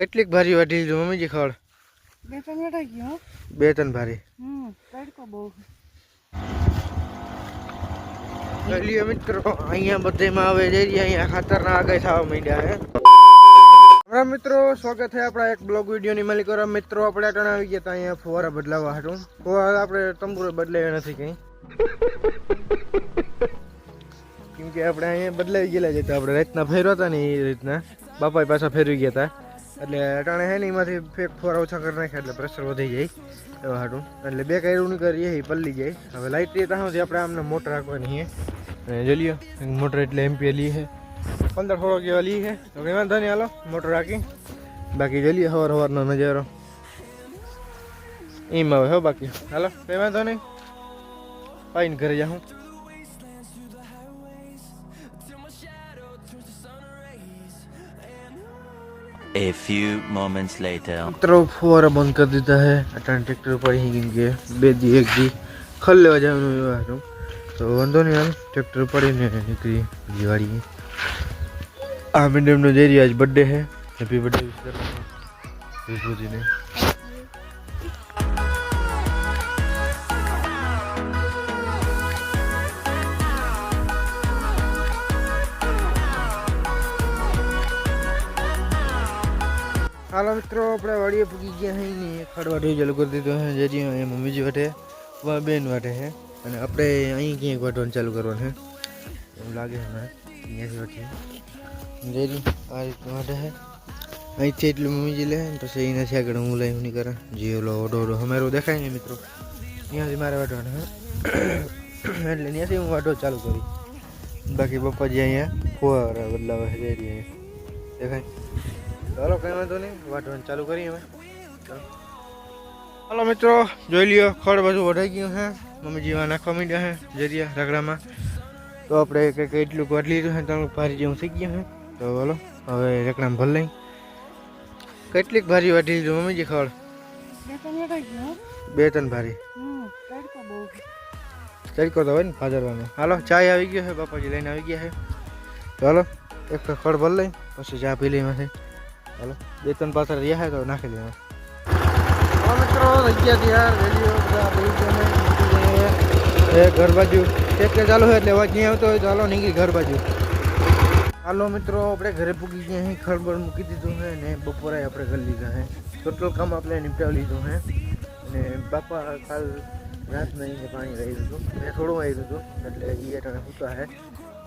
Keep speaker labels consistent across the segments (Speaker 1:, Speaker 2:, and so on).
Speaker 1: કેટલિક ભારી વાઢી લીધું મમીજી ખાવ
Speaker 2: બે ત્રણ ડાઈ ગયો
Speaker 1: બે ત્રણ ભારી
Speaker 2: હમ પડકો બહુ
Speaker 1: લિયે મિત્રો અહીંયા બધેમાં આવે દેરીયા અહીંયા હાતર ના આગે થાવા મંડ્યા હે અમારા મિત્રો સ્વાગત છે આપડા એક બ્લોગ વિડિયો ની મળી કોરા મિત્રો આપણે આટણ આવી ગયા તો અહીંયા ફોર બદલાવા હટું કો હવે આપણે ટંબુરો બદલાયો નથી કઈ ક્યું કે આપણે અહીંયા બદલાઈ ગયા જે તો આપણે રાતના ફર્યોતા ને એ રીતના બાપાય પાછા ફરી ગયા તા એટલે અટાણે હે એમાંથી ફેક ફોરા ઓછા કરી નાખ્યા એટલે પ્રેશર વધી જાય એવા હાટું એટલે બે કાયરું ની કરીએ એ પલ્લી જાય હવે લાઇટ રહી ત્યાં સુધી આપણે આમને મોટર રાખવાની છે અને જોઈ મોટર એટલે એમપીએ લઈએ છે પંદર થોડો જેવા લઈએ છે તો કંઈ વાંધો નહીં હાલો મોટર રાખી બાકી જોઈ લઈએ હવાર હવારનો નજારો એમ આવે હો બાકી હાલો કંઈ વાંધો નહીં પાઈને ઘરે જાઉં
Speaker 3: A few moments later.
Speaker 1: મિત્રો ફુવારા બંધ કરી દીધા છે અટાણ ટ્રેક્ટર પર અહીં ગઈ બે દી એક દી ખલ લેવા જવાનું એવા હતું તો વાંધો નહીં હાલ ટ્રેક્ટર પડીને નીકળી દિવાળી આ મેડમનો જઈ રહ્યા આજ બર્થડે છે હેપી બર્થડે વિશ हेलो मित्रों अपने वाड़ी पुकी गया है ने खड़ जल कर दी तो है जे जी मम्मी जी वटे व बहन वटे है और अपने अही के गोटन चालू करवन है लागे है ना ये से वटे जे जी आज वटे है अही से इतलो मम्मी जी ले तो सही ना से अगर मुले होनी कर जी लो ओडो ओडो हमरो देखाएंगे मित्रों यहां से मारे वटो है એટલે ને એસી હું વાટો ચાલુ हेलो काय वादोनी वाढवन चालू करी है हमें हेलो मित्रों જોઈ લ્યો ખડ બધું વઢાઈ ગયું છે મમીજી વા નાખવા મળ્યા છે જરિયા રગડામાં તો આપણે કે કેટલું ગોડ લીધું છે તમને ભારી દેવું થઈ ગયા છે તો બલો હવે રગડામાં ભળ લઈ કેટલીક ભારી વઢાઈ લીધું મમીજી ખાવ
Speaker 2: બે ત્રણ
Speaker 1: ભારી
Speaker 2: હમ સરકો બહુ
Speaker 1: સરકો તો બની પાધારવામાં હાલો ચા આવી ગયો છે બાપાજી લઈને આવી ગયા છે તો હાલો એક કડ ભળ લઈ પછી જા ભી લઈમાંથી હાલો બે ત્રણ પાછળ રહ્યા હોય તો નાખી દેવા મિત્રો જગ્યા ત્યાં રેલીઓ બધા એ ઘર બાજુ ટેકે ચાલુ હોય એટલે અવાજ નહીં આવતો હોય ચાલો નીકળી ઘર બાજુ હાલો મિત્રો આપણે ઘરે પૂકી ગયા અહીં ખળબળ મૂકી દીધું છે ને બપોરે આપણે ઘર લીધા છે ટોટલ કામ આપણે નિપટાવી લીધું છે અને બાપા કાલ રાતના અહીં પાણી રહી દીધું મેં થોડું આવી દીધું એટલે એ ટાણે સૂતા છે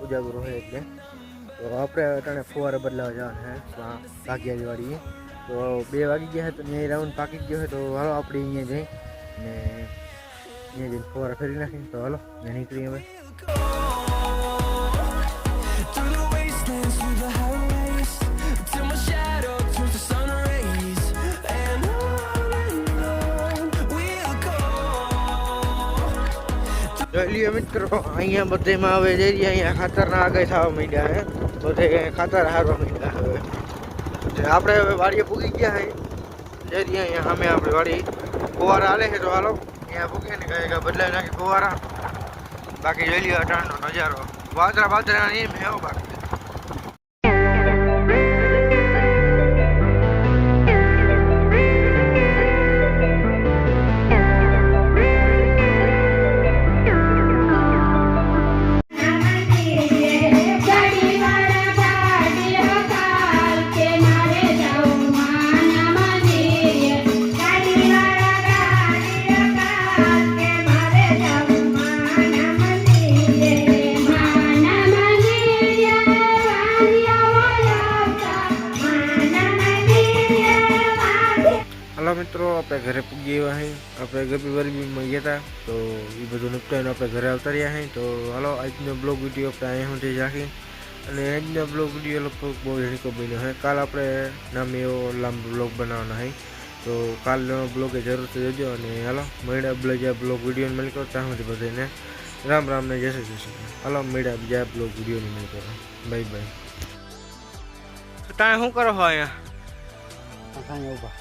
Speaker 1: ઉજાગરો હોય એટલે વાપરે આટણે ફવારે બદલાવા જા છે સાગ્ય aniversario તો 2 વાગી ગયા છે તો મેરાઉન્ડ પાકી ગયો છે તો હાલો આપડી અહીંયા જઈ ને એ વી ફવારે ફરી રાખી તો હાલો ને નીકળી હવે
Speaker 4: to the waste through the highways through the shadow through the sun rays and one we will go
Speaker 1: તો લિયે મિત્રો અહીંયા બધેમાં આવે દેરીયા અહીંયા ખાતર ના આગે થાવા મળ્યા હે तो खाता
Speaker 5: रहा रो मिल गया तो आप बाड़ी है दे दिए यहाँ हमें आप निकलेगा बदला ना कि कुआरा बाकी जल्दी हटा नजारो बाजरा बाजरा नहीं
Speaker 1: मैं बाकी મિત્રો આપણે ઘરે પગ્યા આહી આપણે જપી બરબી માં ગયાતા તો ઈ બજો નુ ટેનો આપણે ઘરે આવતરીયા હે તો હાલો આજના બ્લોગ વિડિયો પર આયે હું તે જાકે અને એકજો બ્લોગ વિડિયો લોકો બહુ જણીકો બઈને હે કાલે આપણે નામ એવો લાંબો બ્લોગ બનાવવાનો હે તો કાલે બ્લોગે જરૂર જોજો અને હાલો મૈડા બ્લજે બ્લોગ વિડિયો ની મળકો ચાહું તે બધીને રામ રામ ને જેસે જેસે હાલો મૈડા બ્જા બ્લોગ વિડિયો ની મળકો બાય બાય કતા હું કરો હયા કથા
Speaker 2: ને ઉબા